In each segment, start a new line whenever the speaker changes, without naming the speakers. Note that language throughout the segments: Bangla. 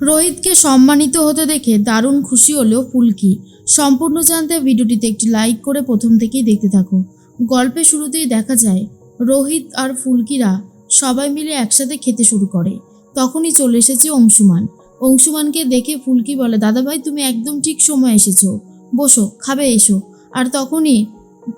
রোহিতকে সম্মানিত হতে দেখে দারুণ খুশি হলো ফুলকি সম্পূর্ণ জানতে ভিডিওটিতে একটি লাইক করে প্রথম থেকেই দেখতে থাকো। গল্পের শুরুতেই দেখা যায়, রোহিত আর ফুলকিরা সবাই মিলে একসাথে খেতে শুরু করে। তখনই চলে এসেছে অংশুমান। অংশুমানকে দেখে ফুলকি বলে দাদাভাই তুমি একদম ঠিক সময় এসেছ। বসো, খাবে, এসো। আর তখনই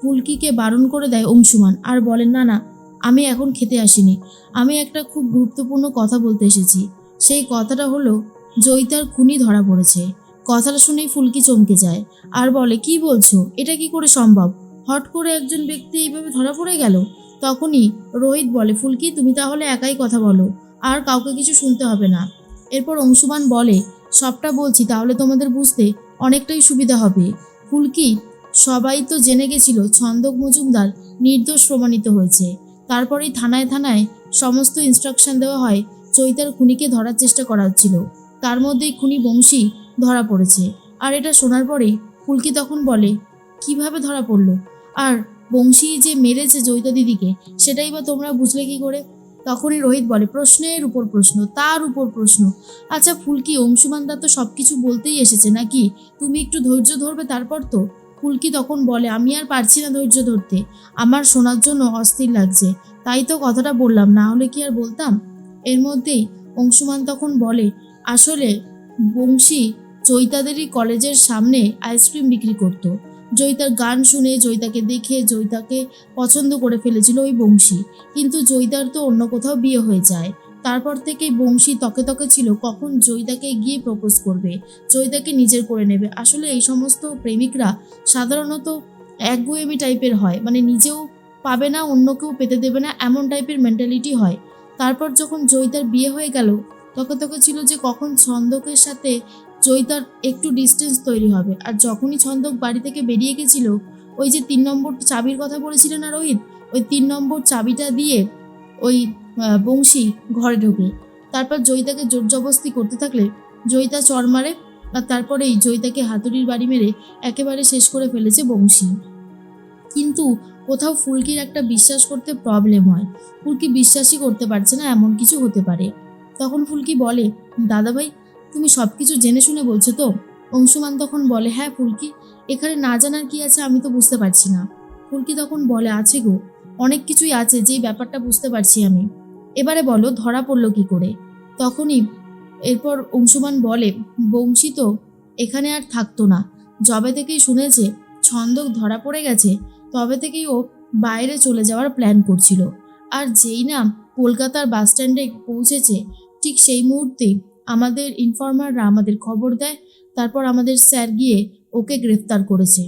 ফুলকিকে বারণ করে দেয় অংশুমান আর বলেন না না, আমি এখন খেতে আসিনি। আমি একটা খুব গুরুত্বপূর্ণ কথা বলতে এসেছি। সেই কথাটা হলো, জয়িতার খুনি ধরা পড়েছে। কথাটা শুনেই ফুলকি চমকে যায়। আর বলে, কি বলছো? এটা কি করে সম্ভব? হট করে একজন ব্যক্তি এইভাবে ধরা পড়ে গেল? তখনই রোহিত বলে, ফুলকি, তুমি তাহলে একাই কথা বলো। আর কাউকে কিছু শুনতে হবে না। এরপর অংশুমান বলে, সবটা বলছি, তাহলে তোমাদের বুঝতে অনেকটাই সুবিধা হবে। ফুলকি সবাই তো জেনে গেছিল, ছন্দক মজুমদার নির্দোষ প্রমাণিত হয়েছে। তারপরেই থানায় থানায় সমস্ত ইনস্ট্রাকশন দেওয়া হয় চৈতার খুনিকে ধরার চেষ্টা করা হচ্ছিল। তার মধ্যেই খুনি বংশী ধরা পড়েছে। আর এটা শোনার পরে ফুলকি তখন বলে, কীভাবে ধরা পড়ল? আর বংশী যে মেরেছে জয়িতা দিদিকে, সেটাই বা তোমরা বুঝলে কি করে? তখনই রোহিত বলে, প্রশ্নের উপর প্রশ্ন, তার উপর প্রশ্ন। আচ্ছা ফুলকি, অংশুমান অংশুমানদা তো সব কিছু বলতেই এসেছে নাকি? তুমি একটু ধৈর্য ধরবে তারপর তো? ফুলকি তখন বলে, আমি আর পারছি না ধৈর্য ধরতে। আমার শোনার জন্য অস্থির লাগছে। তাই তো কথাটা বললাম, না হলে কি আর বলতাম? এর মধ্যেই অংশুমান তখন বলে, আসলে বংশী জয়িতাদেরই কলেজের সামনে আইসক্রিম বিক্রি করত। জয়িতার গান শুনে জয়িতাকে দেখে জয়িতাকে পছন্দ করে ফেলেছিল ওই বংশী। কিন্তু জয়িতার তো অন্য কোথাও বিয়ে হয়ে যায়। তারপর থেকেই বংশী তকে তকে ছিল। কখন জয়িতাকে গিয়ে প্রপোজ করবে? জয়িতাকে নিজের করে নেবে। আসলে এই সমস্ত প্রেমিকরা সাধারণত একগুয়েমি টাইপের হয়। মানে নিজেও পাবে না অন্য কেউ পেতে দেবে না, এমন টাইপের মেন্টালিটি হয়। তারপর যখন জয়িতার বিয়ে হয়ে গেল, তখন তখন ছিল যে কখন ছন্দকের সাথে জয়িতার একটু ডিস্টেন্স তৈরি হবে। আর যখনই ছন্দক বাড়ি থেকে বেরিয়ে গেছিল, ওই যে তিন নম্বর চাবির কথা বলেছিলেন না রোহিত? ওই তিন নম্বর চাবিটা দিয়ে ওই বংশী ঘরে ঢোকে তারপর জয়িতাকে জোর জবস্তি করতে থাকলে, জয়িতা চর মারে আর তারপরেই জয়িতাকে হাতুড়ির বাড়ি মেরে একেবারে শেষ করে ফেলেছে বংশী। কিন্তু কোথাও ফুলকির একটা বিশ্বাস করতে প্রবলেম হয়। ফুলকি বিশ্বাসই করতে পারছে না, এমন কিছু হতে পারে। তখন ফুলকি বলে, দাদাভাই, তুমি সব কিছু জেনে শুনে বলছো তো? অংশুমান তখন বলে হ্যাঁ ফুলকি, এখানে না জানার কি আছে আমি তো বুঝতে পারছি না। ফুলকি তখন বলে, আছে গো, অনেক কিছুই আছে, যেই ব্যাপারটা বুঝতে পারছি আমি। এবারে বলো, ধরা পড়ল কি করে? তখনই এরপর অংশুমান বলে, বংশী তো এখানে আর থাকতো না। যবে থেকেই শুনেছে, ছন্দক ধরা পড়ে গেছে তবে থেকেই ও বাইরে চলে যাওয়ার প্ল্যান করছিল। আর যেই না কলকাতার বাস স্ট্যান্ডে পৌঁছেছে, ঠিক সেই মুহূর্তেই আমাদের ইনফর্মাররা আমাদের খবর দেয়, তারপর আমাদের স্যার গিয়ে ওকে গ্রেফতার করেছে।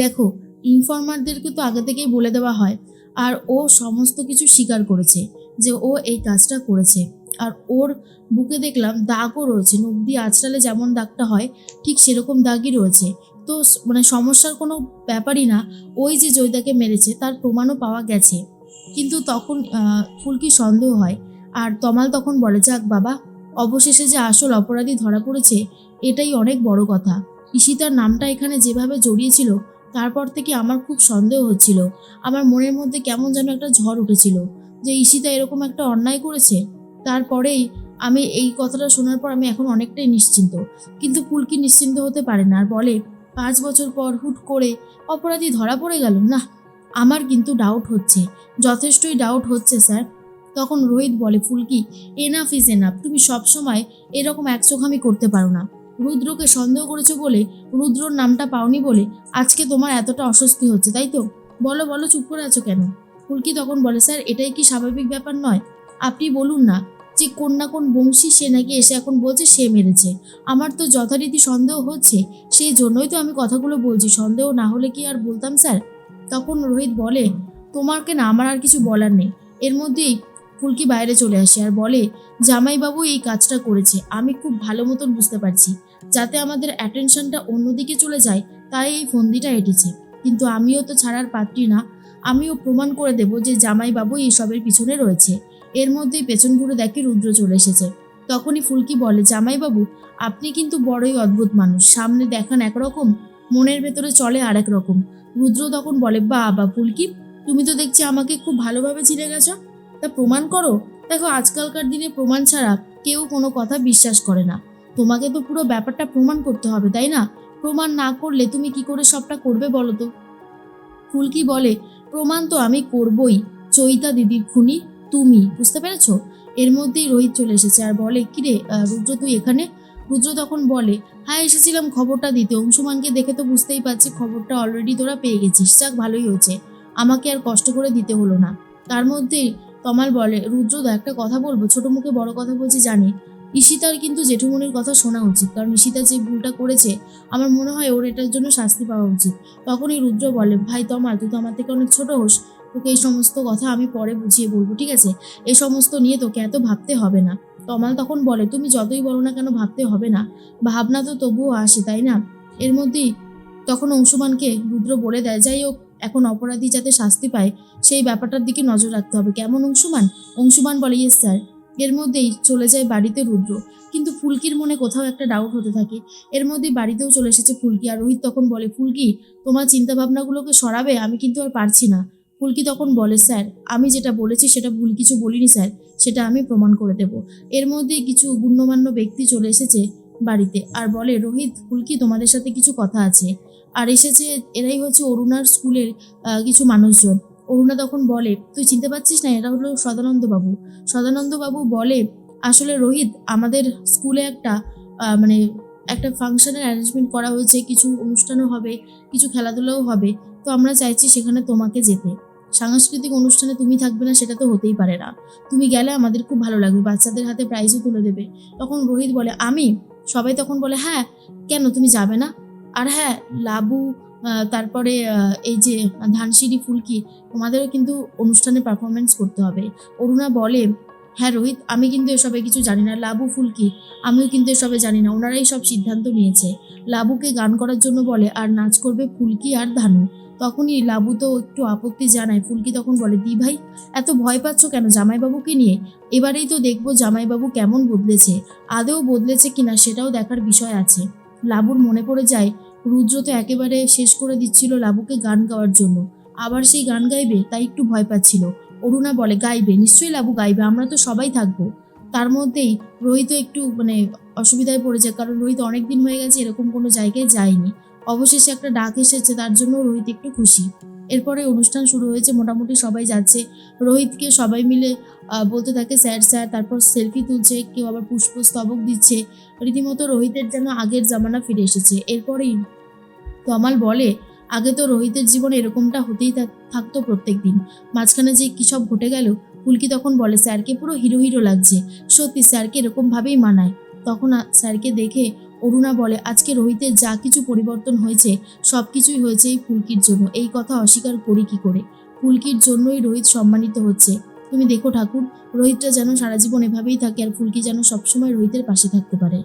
দেখো ইনফর্মারদেরকে তো আগে থেকেই বলে দেওয়া হয়, আর ও সমস্ত কিছু স্বীকার করেছে যে ও এই কাজটা করেছে। আর ওর বুকে দেখলাম দাগও রয়েছে, নখ দিয়ে যেমন দাগটা হয়, ঠিক সেরকম দাগই রয়েছে। তো মানে সমস্যার কোনো ব্যাপারই না। ওই যে জয়দাকে মেরেছে, তার প্রমাণও পাওয়া গেছে। কিন্তু তখন ফুলকি সন্দেহ হয়। আর তমাল তখন বলে, যাক বাবা, অবশেষে যে আসল অপরাধী ধরা পড়েছে, এটাই অনেক বড় কথা। ঈশিতার নামটা এখানে যেভাবে জড়িয়েছিল, তারপর থেকে আমার খুব সন্দেহ হচ্ছিল। আমার মনের মধ্যে কেমন যেন একটা ঝড় উঠেছিল যে ঈশিতা এরকম একটা অন্যায় করেছে। তারপরেই আমি এই কথাটা শোনার পর আমি এখন অনেকটাই নিশ্চিন্ত। কিন্তু ফুলকি নিশ্চিন্ত হতে পারে না আর বলে পাঁচ বছর পর হুট করে অপরাধী ধরা পড়ে গেল। না, আমার কিন্তু ডাউট হচ্ছে। যথেষ্টই ডাউট হচ্ছে স্যার তখন রোহিত বলে, ফুলকি এনাফ ইজ এনাফ তুমি সবসময় এরকম একচোখামি করতে পারো না। রুদ্রকে সন্দেহ করেছ বলে রুদ্রর নামটা পাওনি বলে আজকে তোমার এতটা অস্বস্তি হচ্ছে, তাই তো? বলো বলো, চুপ করে আছো কেন? ফুলকি তখন বলে, স্যার, এটাই কি স্বাভাবিক ব্যাপার নয়? আপনি বলুন না যে কোন না কোন বংশী সে নাকি এসে এখন বলছে সে মেরেছে। আমার তো যথারীতি সন্দেহ হচ্ছে, সেই জন্যই তো আমি কথাগুলো বলছি। সন্দেহ না হলে কি আর বলতাম, স্যার? তখন রোহিত বলে, তোমাকে না, আমার আর কিছু বলার নেই। এর মধ্যেই ফুলকি বাইরে চলে আসে আর বলে, জামাইবাবু এই কাজটা করেছে, আমি খুব ভালো মতন বুঝতে পারছি। যাতে আমাদের অ্যাটেনশনটা অন্যদিকে চলে যায়, তাই এই ফন্দিটা এঁটেছে। কিন্তু আমিও তো ছাড়ার পাত্রী না। আমিও প্রমাণ করে দেব যে জামাইবাবু এইসবের পিছনে রয়েছে। এর মধ্যেই পেছন ঘুরে দেখে রুদ্র চলে এসেছে। তখনই ফুলকি বলে, জামাইবাবু, আপনি কিন্তু বড়ই অদ্ভুত মানুষ। সামনে দেখান একরকম, মনের ভেতরে চলে আর এক রকম। রুদ্র তখন বলে বা বা ফুলকি, তুমি তো দেখছি আমাকে খুব ভালোভাবে চিনে গেছো। তা প্রমাণ করো। দেখো, আজকালকার দিনে প্রমাণ ছাড়া কেউ কোনো কথা বিশ্বাস করে না। তোমাকে তো পুরো ব্যাপারটা প্রমাণ করতে হবে, তাই না? প্রমাণ না করলে তুমি কি করে সবটা করবে বলো তো? ফুলকি বলে, প্রমাণ তো আমি করবই। চৈতা দিদির খুনি তুমি, বুঝতে পেরেছ? এর মধ্যেই রোহিত চলে এসেছে আর বলে, কিরে রুদ্র, তুই এখানে? রুদ্র তখন বলে হ্যাঁ এসেছিলাম খবরটা দিতে। অংশুমানকে দেখে তো বুঝতেই পারছি খবরটা অলরেডি তোরা পেয়ে গেছিস। যাক, ভালোই হয়েছে। আমাকে আর কষ্ট করে দিতে হলো না। তার মধ্যেই তমাল বলে রুদ্রদা একটা কথা বলব। ছোট মুখে বড় কথা বলছি, জানি। ঈশিতার কিন্তু জেঠুমনির কথা শোনা উচিত। কারণ ঈশিতা যে ভুলটা করেছে, আমার মনে হয় ওর এটার জন্য শাস্তি পাওয়া উচিত। তখনই রুদ্র বলে, ভাই, তমাল, তুই তো আমার থেকে অনেক ছোট হোস। তোকে এই সমস্ত কথা আমি পরে বুঝিয়ে বলব, ঠিক আছে? এই সমস্ত নিয়ে তোকে এত ভাবতে হবে না। তমাল তখন বলে, তুমি যতই বলো না কেন ভাবতে হবে না। ভাবনা তো তবুও আসে, তাই না? এর মধ্যেই তখন অংশুমানকে রুদ্র বলে দেয়, যাই হোক, এখন অপরাধী যাতে শাস্তি পায়, সেই ব্যাপারটার দিকে নজর রাখতে হবে। কেমন অংশুমান? অংশুমান বলে, ইয়েস স্যার। এর মধ্যেই চলে যায় বাড়িতে রুদ্র। কিন্তু ফুলকির মনে কোথাও একটা ডাউট হতে থাকে। এর মধ্যেই বাড়িতেও চলে এসেছে ফুলকি। আর রোহিত তখন বলে, ফুলকি, তোমার চিন্তা ভাবনাগুলোকে সরাবে, আমি কিন্তু আর পারছি না। ফুলকি তখন বলে, স্যার, আমি যেটা বলেছি সেটা ভুল কিছু বলিনি, স্যার। সেটা আমি প্রমাণ করে দেব। এর মধ্যে কিছু গুণ্যমান্য ব্যক্তি চলে এসেছে বাড়িতে আর বলে, রোহিত, ফুলকি, তোমাদের সাথে কিছু কথা আছে। আর এসেছে, এরাই হচ্ছে অরুণার স্কুলের কিছু মানুষজন। অরুণা তখন বলে, তুই চিনতে পারছিস না, এরা হলো সদানন্দবাবু সদানন্দবাবু বলে, আসলে রোহিত, আমাদের স্কুলে একটা মানে একটা ফাংশনের অ্যারেঞ্জমেন্ট করা হয়েছে। কিছু অনুষ্ঠানও হবে, কিছু খেলাধুলাও হবে। তো আমরা চাইছি সেখানে তোমাকে যেতে। সাংস্কৃতিক অনুষ্ঠানে তুমি থাকবে না, সেটা তো হতেই পারে না। তুমি গেলে আমাদের খুব ভালো লাগবে, বাচ্চাদের হাতে প্রাইজও তুলে দেবে। তখন রোহিত বলে, আমি? সবাই তখন বলে হ্যাঁ কেন, তুমি যাবে না? আর হ্যাঁ লাবু তারপরে এই যে ধানসিঁড়ি ফুলকি, তোমাদেরও কিন্তু অনুষ্ঠানে পারফরমেন্স করতে হবে। অরুণা বলে হ্যাঁ রোহিত, আমি কিন্তু এসবে কিছু জানি না। লাবু ফুলকি, আমিও কিন্তু এসবে জানি না। ওনারাই সব সিদ্ধান্ত নিয়েছে। লাবুকে গান করার জন্য বলে, আর নাচ করবে ফুলকি আর ধানু। তখনই লাবু তো একটু আপত্তি জানায়। ফুলকি তখন বলে, দি ভাই, এত ভয় পাচ্ছ কেন জামাইবাবুকে নিয়ে? এবারেই তো দেখব জামাইবাবু কেমন বদলেছে। আদেও বদলেছে কিনা সেটাও দেখার বিষয় আছে। লাবুর মনে পড়ে যায়, রুদ্র তো একেবারে শেষ করে দিচ্ছিল লাবুকে গান গাওয়ার জন্য। আবার সেই গান গাইবে, তাই একটু ভয় পাচ্ছিল। অরুণা বলে, গাইবে, নিশ্চয়ই লাবু গাইবে, আমরা তো সবাই থাকব। তার মধ্যেই রোহিত একটু মানে অসুবিধায় পড়ে যায়, কারণ রোহিত অনেক দিন হয়ে গেছে, এরকম কোনো জায়গায় যায়নি। অবশেষে একটা ডাক এসেছে, তার জন্য রোহিত একটু খুশি। এরপরে অনুষ্ঠান শুরু হয়েছে, মোটামুটি সবাই যাচ্ছে। রোহিতকে সবাই মিলে বলতে থাকে, স্যার স্যার। তারপর সেলফি তুলছে, কেউ আবার পুষ্পস্তবক দিচ্ছে। রীতিমতো রোহিতের যেন আগের জামানা ফিরে এসেছে। এরপরেই তমাল বলে, আগে তো রোহিতের জীবনে এরকমটা হতেই থাক- থাকতো প্রত্যেক দিন মাঝখানে যে কী সব ঘটে গেল, ফুলকি তখন বলে, স্যারকে পুরো হিরো হিরো লাগছে। সত্যি স্যারকে এরকমভাবেই মানায়। তখন স্যারকে দেখে অরুণা বলে, আজকে রোহিতের যা কিছু পরিবর্তন হয়েছে, সব কিছুই হয়েছে এই ফুলকির জন্য। এই কথা অস্বীকার করি কি করে? ফুলকির জন্যই রোহিত সম্মানিত হচ্ছে। তুমি দেখো ঠাকুর, রোহিতটা যেন সারা জীবন এভাবেই থাকে আর ফুলকি যেন সবসময় রোহিতের পাশে থাকতে পারে।